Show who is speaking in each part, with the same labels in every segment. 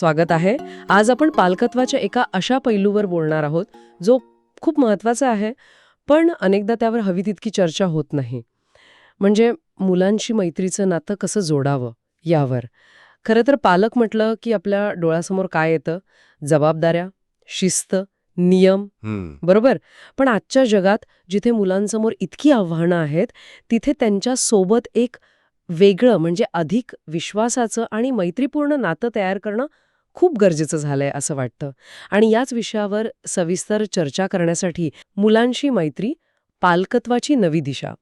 Speaker 1: स्वागत आहे. आज आपण पालकत्वाच्या एका अशा पैलूवर बोलणार आहोत जो खूप महत्त्वाचा आहे पण अनेकदा त्यावर हवी तितकी चर्चा होत नाही. म्हणजे मुलांशी मैत्रीचं नातं कसं जोडावं यावर. खरं तर पालक म्हटलं की आपल्या डोळ्यासमोर काय येतं? जबाबदाऱ्या शिस्त नियम. बरोबर? पण आजच्या जगात जिथे मुलांसमोर इतकी आव्हानं आहेत तिथे त्यांच्यासोबत एक वेगळं म्हणजे अधिक विश्वासाचं आणि मैत्रीपूर्ण नातं तयार करणं खूप गरजेचं झालंय असं वाटतं. आणि याच विषयावर सविस्तर चर्चा करण्यासाठी मुलांशी मैत्री पालकत्वाची नवी दिशा.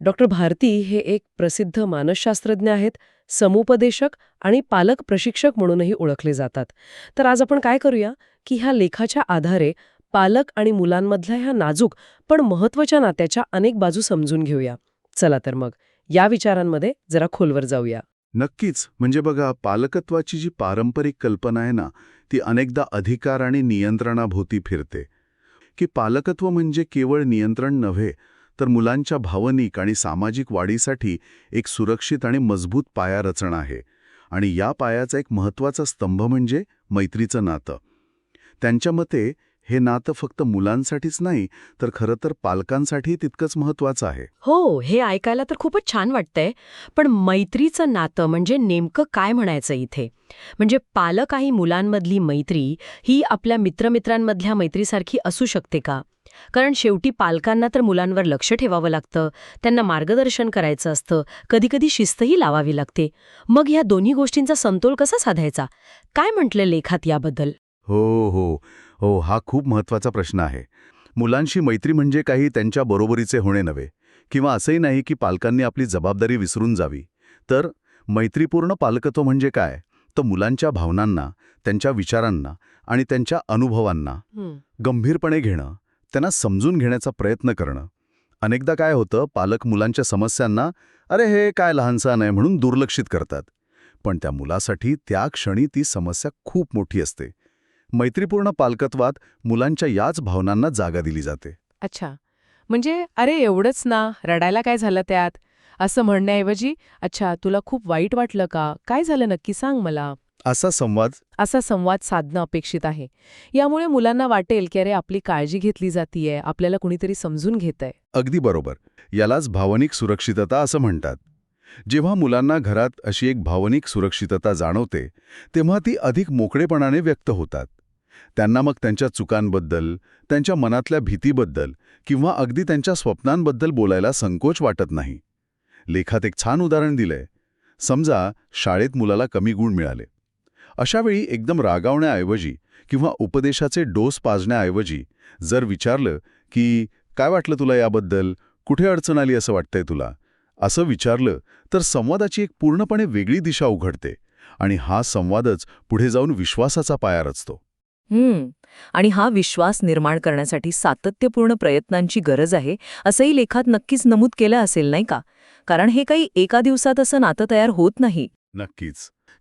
Speaker 1: डॉक्टर भारती हे एक प्रसिद्ध मानसशास्त्रज्ञ आहेत समुपदेशक आणि पालक प्रशिक्षक म्हणूनही ओळखले जातात. तर आज आपण काय करूया? की ह्या लेखाच्या आधारे पालक आणि मुलांमधल्या ह्या नाजूक पण महत्त्वाच्या नात्याच्या अनेक बाजू समजून घेऊया. चला तर मग या विचारांमध्ये जरा खोलवर जाऊया.
Speaker 2: नक्कीच. म्हणजे बघा पालकत्वाची जी पारंपरिक कल्पना आहे ना ती अनेकदा अधिकार आणि नियंत्रणाभोवती फिरते. की पालकत्व म्हणजे केवळ नियंत्रण नव्हे तर मुलांच्या भावनिक आणि सामाजिक वाढीसाठी एक सुरक्षित आणि मजबूत पाया रचना आहे. आणि या पायाचा एक महत्त्वाचा स्तंभ म्हणजे मैत्रीचं नातं. त्यांच्या मते हे नातं फक्त मुलांसाठीच नाही तर खरं तर पालकांसाठी तितकंच महत्त्वाचं आहे.
Speaker 3: हो हे ऐकायला तर खूपच छान वाटतंय पण मैत्रीचं नातं म्हणजे नेमकं काय म्हणायचं इथे? म्हणजे पालक आणि मुलांमधली मैत्री ही आपल्या मित्रमित्रांमधल्या मैत्रीसारखी असू शकते का? कारण शेवटी पालकांना तर मुलांवर लक्ष ठेवावं लागतं त्यांना मार्गदर्शन करायचं असतं कधीकधी शिस्तही लावावी लागते. मग ह्या दोन्ही गोष्टींचा समतोल कसा साधायचा? काय म्हटलं लेखात याबद्दल?
Speaker 2: हो हो. हो हा खूप महत्त्वाचा प्रश्न आहे. मुलांशी मैत्री म्हणजे काही त्यांच्या बरोबरीचे होणे नव्हे. किंवा असंही नाही की पालकांनी आपली जबाबदारी विसरून जावी. तर मैत्रीपूर्ण पालकत्व म्हणजे काय? तर मुलांच्या भावनांना त्यांच्या विचारांना आणि त्यांच्या अनुभवांना गंभीरपणे घेणं त्यांना समजून घेण्याचा प्रयत्न करणं. अनेकदा काय होतं पालक मुलांच्या समस्यांना अरे हे काय लहानसं आहे म्हणून दुर्लक्षित करतात. पण त्या मुलासाठी त्या क्षणी ती समस्या खूप मोठी असते. मैत्रीपूर्ण पालकत्वात मुलांच्या याच भावनांना जागा दिली जाते.
Speaker 4: अच्छा. म्हणजे अरे एवढंच ना रडायला काय झालं त्यात? असं म्हणण्याऐवजी अच्छा तुला खूप वाईट वाटलं का? काय झालं नक्की सांग मला.
Speaker 2: असा संवाद
Speaker 4: असा संवाद साधणं अपेक्षित आहे. यामुळे मुलांना वाटेल की अरे आपली काळजी घेतली जातीये आपल्याला कुणीतरी समजून घेतंय.
Speaker 2: अगदी बरोबर. यालाच भावनिक सुरक्षितता असं म्हणतात. जेव्हा मुलांना घरात अशी एक भावनिक सुरक्षितता जाणवते तेव्हा ती अधिक मोकळेपणाने व्यक्त होतात. त्यांना मग त्यांच्या चुकांबद्दल त्यांच्या मनातल्या भीतीबद्दल किंवा अगदी त्यांच्या स्वप्नांबद्दल बोलायला संकोच वाटत नाही. लेखात एक छान उदाहरण दिलंय. समजा शाळेत मुलाला कमी गुण मिळाले. अशावेळी एकदम रागावण्याऐवजी किंवा उपदेशाचे डोस पाजण्याऐवजी जर विचारलं की काय वाटलं तुला याबद्दल? कुठे अडचण आली असं वाटतंय तुला? असं विचारलं तर संवादाची एक पूर्णपणे वेगळी दिशा उघडते आणि हा संवादच पुढे जाऊन विश्वासाचा पाया रचतो.
Speaker 3: हम्म. आणि हा विश्वास निर्माण करण्यासाठी सातत्यपूर्ण प्रयत्नांची गरज आहे असंही लेखात नक्कीच नमूद केलं असेल नाही का? कारण हे काही एका दिवसात असं नातं तयार होत नाही.
Speaker 2: नक्कीच.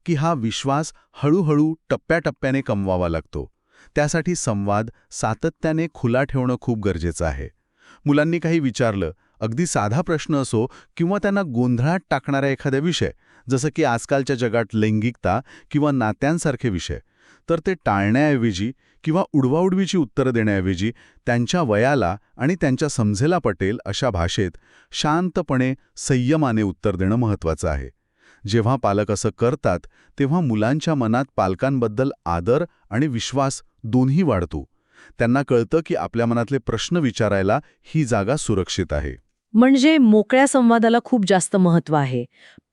Speaker 2: की हा विश्वास हळूहळू टप्प्याटप्प्याने कमवावा लागतो. त्यासाठी संवाद सातत्याने खुला ठेवणं खूप गरजेचं आहे. मुलांनी काही विचारलं अगदी साधा प्रश्न असो किंवा त्यांना गोंधळात टाकणारा एखादा विषय जसं की आजकालच्या जगात लैंगिकता किंवा नात्यांसारखे विषय तर ते टाळण्याऐवजी किंवा उडवाउडवीची उत्तरं देण्याऐवजी त्यांच्या वयाला आणि त्यांच्या समजेला पटेल अशा भाषेत शांतपणे संयमाने उत्तर देणं महत्त्वाचं आहे. जेव्हा पालक असं करतात तेव्हा मुलांच्या मनात पालकांबद्दल आदर आणि विश्वास दोन्ही वाढतो. त्यांना कळतं की आपल्या मनातले प्रश्न विचारायला ही जागा सुरक्षित आहे.
Speaker 3: म्हणजे मोकळ्या संवादाला खूप जास्त महत्त्व आहे.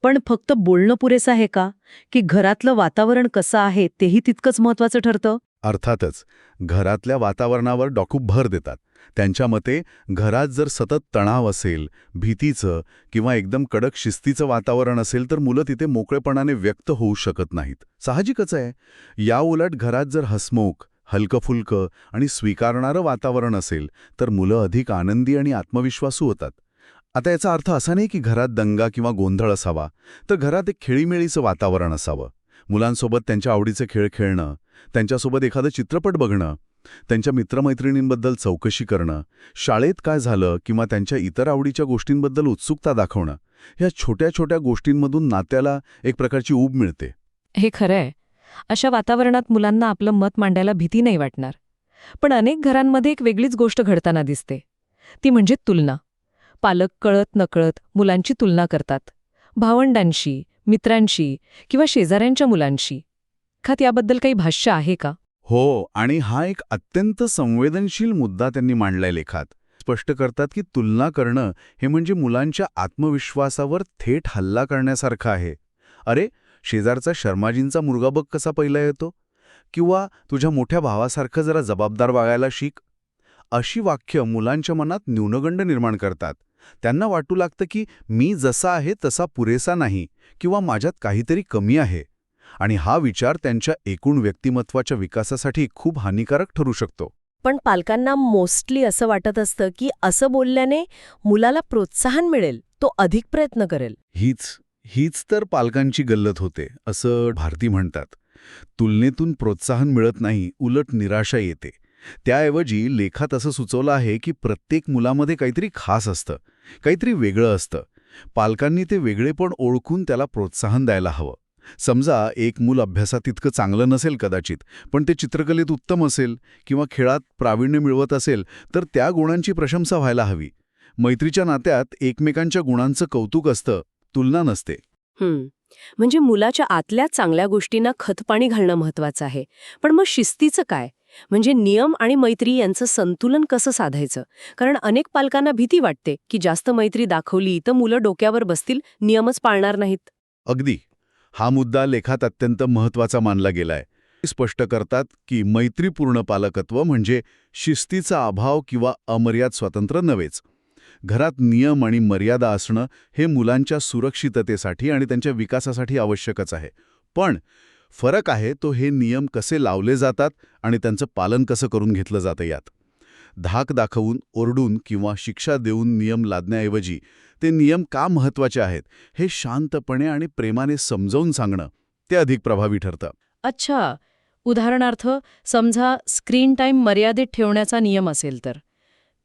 Speaker 3: पण फक्त बोलणं पुरेसं आहे का? की घरातलं वातावरण कसं आहे तेही तितकंच महत्वाचं ठरतं?
Speaker 2: अर्थातच घरातल्या वातावरणावर डॉकूप भर देतात. त्यांच्या मते घरात जर सतत तणाव असेल भीतीचं किंवा एकदम कडक शिस्तीचं वातावरण असेल तर मुलं तिथे मोकळेपणाने व्यक्त होऊ शकत नाहीत. साहजिकच आहे. या उलट घरात जर हसमुख हलकंफुलकं आणि स्वीकारणारं वातावरण असेल तर मुलं अधिक आनंदी आणि आत्मविश्वासू होतात. आता याचा अर्थ असा नाही की घरात दंगा किंवा गोंधळ असावा तर घरात एक खेळीमेळीचं वातावरण असावं. मुलांसोबत त्यांच्या आवडीचे खेळ खेळणं त्यांच्यासोबत एखादं चित्रपट बघणं त्यांच्या मित्रमैत्रिणींबद्दल चौकशी करणं शाळेत काय झालं किंवा त्यांच्या इतर आवडीच्या गोष्टींबद्दल उत्सुकता दाखवणं ह्या छोट्या छोट्या गोष्टींमधून नात्याला एक प्रकारची ऊब मिळते.
Speaker 4: हे खरंय.
Speaker 3: अशा वातावरणात मुलांना आपलं मत मांडायला भीती नाही वाटणार. पण अनेक घरांमध्ये एक वेगळीच गोष्ट घडताना दिसते. ती म्हणजे तुलना. पालक कळत नकळत मुलांची तुलना करतात. भावंडांशी मित्रांशी किंवा शेजाऱ्यांच्या मुलांशी. खात याबद्दल काही भाष्य आहे का?
Speaker 2: हो आणि हा एक अत्यंत संवेदनशील मुद्दा त्यांनी मांडलाय लेखात. स्पष्ट करतात की तुलना करणं हे म्हणजे मुलांच्या आत्मविश्वासावर थेट हल्ला करण्यासारखं आहे. अरे शेजारचा शर्माजींचा मुलगा बघ कसा पहिला येतो. किंवा तुझ्या मोठ्या भावासारखं जरा जबाबदार वागायला शिक. अशी वाक्य मुलांच्या मनात न्यूनगंड निर्माण करतात. त्यांना वाटू लागतं की मी जसा आहे तसा पुरेसा नाही किंवा माझ्यात काहीतरी कमी आहे. आणि हा विचार त्यांच्या एकूण व्यक्तिमत्वाच्या विकासासाठी खूप हानिकारक ठरू शकतो.
Speaker 1: पण पालकांना मोस्टली असं वाटत असतं की असं बोलल्याने मुलाला प्रोत्साहन मिळेल तो अधिक प्रयत्न करेल.
Speaker 2: हीच हीच तर पालकांची गल्लत होते असं भारती म्हणतात. तुलनेतून प्रोत्साहन मिळत नाही उलट निराशा येते. त्याऐवजी लेखात असं सुचवलं आहे की प्रत्येक मुलामध्ये काहीतरी खास असतं काहीतरी वेगळं असतं. पालकांनी ते वेगळेपण ओळखून त्याला प्रोत्साहन द्यायला हवं. समजा एक मूल अभ्यासात इतकं चांगलं नसेल कदाचित पण ते चित्रकलेत उत्तम असेल किंवा खेळात प्रावीण्य मिळवत असेल तर त्या गुणांची प्रशंसा व्हायला हवी. मैत्रीच्या नात्यात एकमेकांच्या गुणांचं कौतुक असतं तुलना नसते.
Speaker 1: म्हणजे मुलाच्या आतल्या चांगल्या गोष्टींना खतपाणी घालणं महत्वाचं आहे. पण मग शिस्तीचं काय? म्हणजे नियम आणि मैत्री यांचं संतुलन कसं साधायचं? कारण अनेक पालकांना भीती वाटते की जास्त मैत्री दाखवली तर मुलं डोक्यावर बसतील नियमच पाळणार नाहीत.
Speaker 2: अगदी. हा मुद्दा लेखात अत्यंत महत्त्वाचा मानला गेलाय. स्पष्ट करतात की मैत्रीपूर्ण पालकत्व म्हणजे शिस्तीचा अभाव किंवा अमर्याद स्वातंत्र्य नव्हेच. घरात नियम आणि मर्यादा असणं हे मुलांच्या सुरक्षिततेसाठी आणि त्यांच्या विकासासाठी आवश्यकच आहे. पण फरक आहे तो हे नियम कसे लावले जातात आणि त्यांचं पालन कसं करून घेतलं जातं यात. धाक दाखवून ओरडून किंवा शिक्षा देऊन नियम लादण्याऐवजी ते नियम का महत्त्वाचे आहेत हे शांतपणे आणि प्रेमाने समजावून सांगणं ते अधिक प्रभावी ठरतं.
Speaker 3: अच्छा. उदाहरणार्थ समजा स्क्रीन टाईम मर्यादित ठेवण्याचा नियम असेल तर.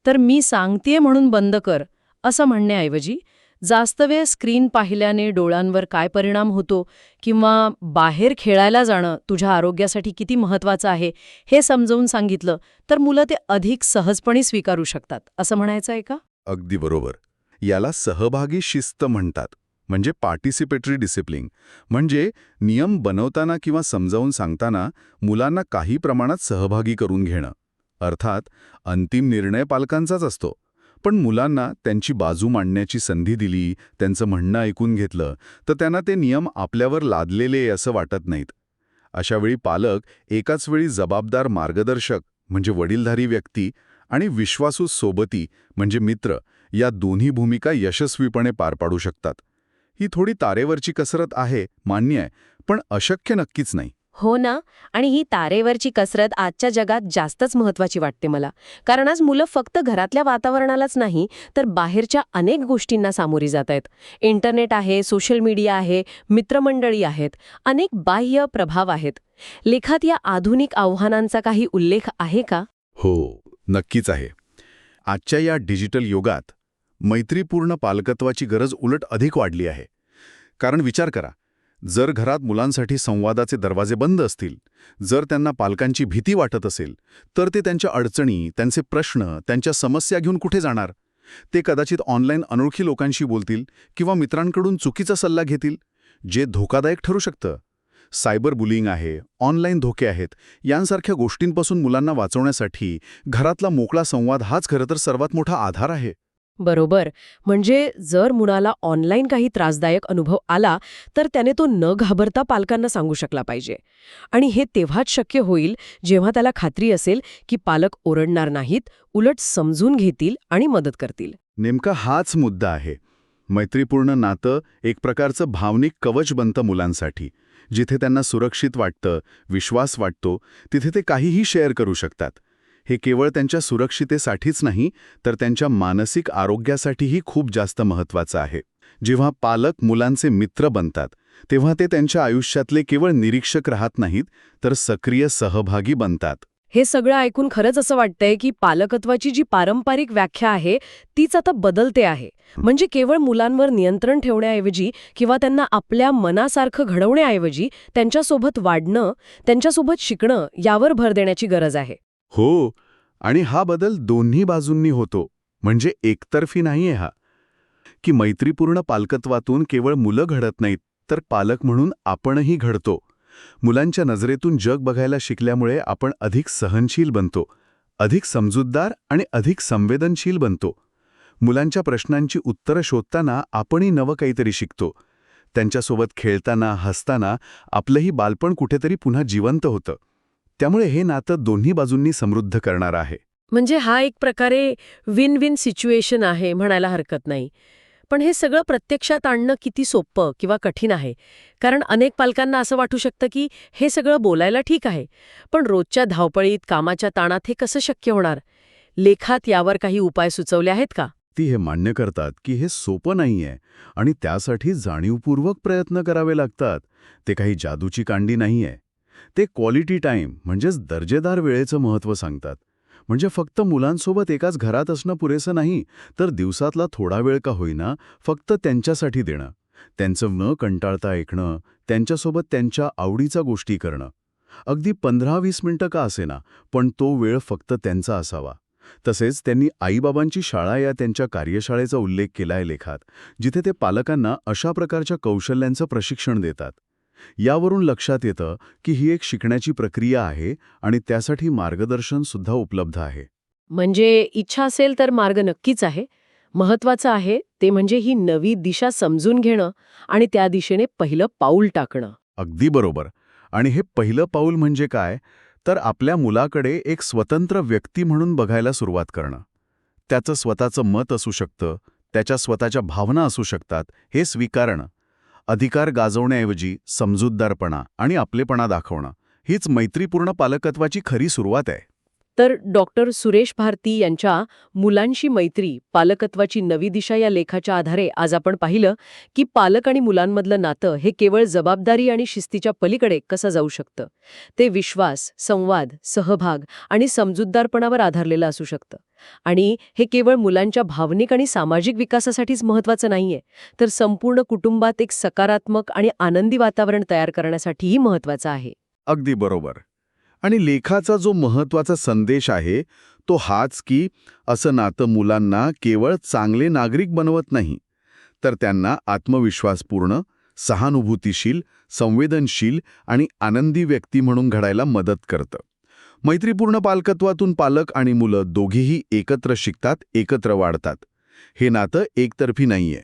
Speaker 3: तर मी सांगतेय म्हणून बंद कर असं म्हणण्याऐवजी जास्त वेळ स्क्रीन पाहिल्याने डोळ्यांवर काय परिणाम होतो किंवा बाहेर खेळायला जाणं तुझ्या आरोग्यासाठी किती महत्वाचं आहे हे समजावून सांगितलं तर मुलं ते अधिक सहजपणे स्वीकारू शकतात. असं म्हणायचं आहे का?
Speaker 2: अगदी बरोबर. याला सहभागी शिस्त म्हणतात म्हणजे पार्टिसिपेटरी डिसिप्लिन. म्हणजे नियम बनवताना किंवा समजावून सांगताना मुलांना काही प्रमाणात सहभागी करून घेणं. अर्थात अंतिम निर्णय पालकांचाच असतो. पण मुलांना त्यांची बाजू मांडण्याची संधी दिली त्यांचं म्हणणं ऐकून घेतलं तर त्यांना ते नियम आपल्यावर लादलेले असं वाटत नाहीत. अशावेळी पालक एकाच वेळी जबाबदार मार्गदर्शक म्हणजे वडीलधारी व्यक्ती आणि विश्वासू सोबती म्हणजे मित्र या दोन्ही भूमिका यशस्वीपणे पार पाडू शकतात. ही थोडी तारेवरची कसरत आहे मान्य आहे पण अशक्य नक्कीच नाही.
Speaker 1: हो ना? आणि ही तारेवरची कसरत आजच्या जगात जास्तच महत्वाची वाटते मला. कारण आज मुलं फक्त घरातल्या वातावरणालाच नाही तर बाहेरच्या अनेक गोष्टींना सामोरी जात आहेत. इंटरनेट आहे सोशल मीडिया आहे मित्रमंडळी आहेत अनेक बाह्य प्रभाव आहेत. लेखात या आधुनिक आव्हानांचा काही उल्लेख आहे का?
Speaker 2: हो नक्कीच आहे. आजच्या या डिजिटल युगात मैत्रीपूर्ण पालकत्वाची गरज उलट अधिक वाढली आहे. कारण विचार करा जर घरात मुलांसाठी संवादाचे दरवाजे बंद असतील जर त्यांना पालकांची भीती वाटत असेल तर ते त्यांच्या अडचणी त्यांचे प्रश्न त्यांच्या समस्या घेऊन कुठे जाणार? ते कदाचित ऑनलाईन अनोळखी लोकांशी बोलतील किंवा मित्रांकडून चुकीचा सल्ला घेतील जे धोकादायक ठरू शकतं. सायबर बुलिंग आहे ऑनलाईन धोके आहेत यांसारख्या गोष्टींपासून मुलांना वाचवण्यासाठी घरातला मोकळा संवाद हाच खरं तर सर्वात मोठा आधार आहे.
Speaker 1: बरोबर. म्हणजे जर मुलाला ऑनलाईन काही त्रासदायक अनुभव आला तर त्याने तो न घाबरता पालकांना सांगू शकला पाहिजे. आणि हे तेव्हाच शक्य होईल जेव्हा त्याला खात्री असेल की पालक ओरडणार नाहीत उलट समजून घेतील आणि मदत करतील.
Speaker 2: नेमका हाच मुद्दा आहे. मैत्रीपूर्ण नातं एक प्रकारचं भावनिक कवच बनतं मुलांसाठी. जिथे त्यांना सुरक्षित वाटतं विश्वास वाटतो तिथे ते काहीही शेअर करू शकतात. हे केवळ त्यांच्या सुरक्षितेसाठीच नाही तर त्यांच्या मानसिक आरोग्यासाठीही खूप जास्त महत्त्वाचं आहे. जेव्हा पालक मुलांचे मित्र बनतात तेव्हा ते त्यांच्या आयुष्यातले केवळ निरीक्षक राहत नाहीत तर सक्रिय सहभागी बनतात.
Speaker 1: हे सगळं ऐकून खरंच असं वाटतंय की पालकत्वाची जी पारंपरिक व्याख्या आहे तीच आता बदलते आहे. म्हणजे केवळ मुलांवर नियंत्रण ठेवण्याऐवजी किंवा त्यांना आपल्या मनासारखं घडवण्याऐवजी त्यांच्यासोबत वाढणं त्यांच्यासोबत शिकणं यावर भर देण्याची गरज आहे.
Speaker 2: हो आणि हा बदल दोन्ही बाजूंनी होतो म्हणजे एकतर्फी नाहीये हा. की मैत्रीपूर्ण पालकत्वातून केवळ मुलं घडत नाहीत तर पालक म्हणून आपणही घडतो. मुलांच्या नजरेतून जग बघायला शिकल्यामुळे आपण अधिक सहनशील बनतो अधिक समजूतदार आणि अधिक संवेदनशील बनतो. मुलांच्या प्रश्नांची उत्तरं शोधताना आपणही नवं काहीतरी शिकतो. त्यांच्यासोबत खेळताना हसताना आपलंही बालपण कुठेतरी पुन्हा जिवंत होतं. त्यामुळे हे नातं दोन्ही बाजूंनी समृद्ध करणार आहे.
Speaker 1: म्हणजे हा एक प्रकारे विन विन सिच्युएशन आहे म्हणायला हरकत नाही. पण हे सगळं प्रत्यक्षात आणणं किती सोपं किंवा कठीण आहे? कारण अनेक पालकांना असं वाटू शकतं की हे सगळं बोलायला ठीक आहे. पण रोजच्या धावपळीत कामाच्या ताणात हे कसं शक्य होणार? लेखात यावर काही उपाय सुचवले आहेत का?
Speaker 2: ती हे मान्य करतात की हे सोपं नाहीये आणि त्यासाठी जाणीवपूर्वक प्रयत्न करावे लागतात. ते काही जादूची कांडी नाहीये. ते क्वालिटी टाईम म्हणजेच दर्जेदार वेळेचं महत्त्व सांगतात. म्हणजे फक्त मुलांसोबत एकाच घरात असणं पुरेसं नाही तर दिवसातला थोडा वेळ का होईना फक्त त्यांच्यासाठी देणं. त्यांचं न कंटाळता ऐकणं त्यांच्यासोबत त्यांच्या आवडीचा गोष्टी करणं. अगदी पंधरा वीस मिनिटं का असेना पण तो वेळ फक्त त्यांचा असावा. तसेच त्यांनी आईबाबांची शाळा या त्यांच्या कार्यशाळेचा उल्लेख केलाय लेखात जिथे ते पालकांना अशा प्रकारच्या कौशल्यांचं प्रशिक्षण देतात. यावरून लक्षात येतं की ही एक शिकण्याची प्रक्रिया आहे आणि त्यासाठी मार्गदर्शन सुद्धा उपलब्ध आहे.
Speaker 1: म्हणजे इच्छा असेल तर मार्ग नक्कीच आहे. महत्वाचं आहे ते म्हणजे ही नवी दिशा समजून घेणं आणि त्या दिशेने पहिलं पाऊल टाकणं.
Speaker 2: अगदी बरोबर. आणि हे पहिलं पाऊल म्हणजे काय? तर आपल्या मुलाकडे एक स्वतंत्र व्यक्ती म्हणून बघायला सुरुवात करणं. त्याचं स्वतःचं मत असू शकतं त्याच्या स्वतःच्या भावना असू शकतात हे स्वीकारणं. अधिकार गाजवण्याऐवजी समजूतदारपणा आणि आपलेपणा दाखवणं हीच मैत्रीपूर्ण पालकत्वाची खरी सुरुवात आहे.
Speaker 1: तर डॉक्टर सुरेश भारती यांच्या मुलांशी मैत्री पालकत्वाची नवी दिशा या लेखाच्या आधारे आज आपण पाहिलं की पालक आणि मुलांमधलं नातं हे केवळ जबाबदारी आणि शिस्तीच्या पलीकडे कसं जाऊ शकतं? ते विश्वास संवाद सहभाग आणि समजूतदारपणावर आधारलेलं असू शकतं. आणि हे केवळ मुलांच्या भावनिक आणि सामाजिक विकासासाठीच महत्वाचं नाहीये तर संपूर्ण कुटुंबात एक सकारात्मक आणि आनंदी वातावरण तयार करण्यासाठीही महत्वाचं आहे.
Speaker 2: अगदी बरोबर. आणि लेखाचा जो महत्त्वाचा संदेश आहे तो हाच की असं नातं मुलांना केवळ चांगले नागरिक बनवत नाही तर त्यांना आत्मविश्वासपूर्ण सहानुभूतीशील संवेदनशील आणि आनंदी व्यक्ती म्हणून घडायला मदत करतं. मैत्रीपूर्ण पालकत्वातून पालक आणि मुलं दोघीही एकत्र शिकतात एकत्र वाढतात. हे नातं एकतर्फी नाहीये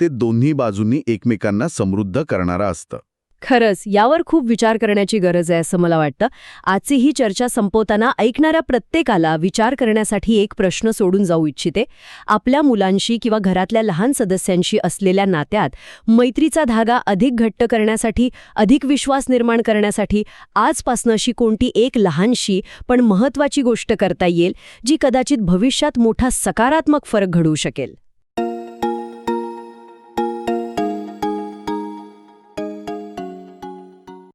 Speaker 2: ते दोन्ही बाजूंनी एकमेकांना समृद्ध करणारं असतं.
Speaker 3: खरंच यावर खूप विचार करण्याची गरज आहे असं मला वाटतं. आजची ही चर्चा संपवताना ऐकणाऱ्या प्रत्येकाला विचार करण्यासाठी एक प्रश्न सोडून जाऊ इच्छिते. आपल्या मुलांशी किंवा घरातल्या लहान सदस्यांशी असलेल्या नात्यात मैत्रीचा धागा अधिक घट्ट करण्यासाठी अधिक विश्वास निर्माण करण्यासाठी आजपासनं अशी कोणती एक लहानशी पण महत्वाची गोष्ट करता येईल जी कदाचित भविष्यात मोठा सकारात्मक फरक घडवू शकेल.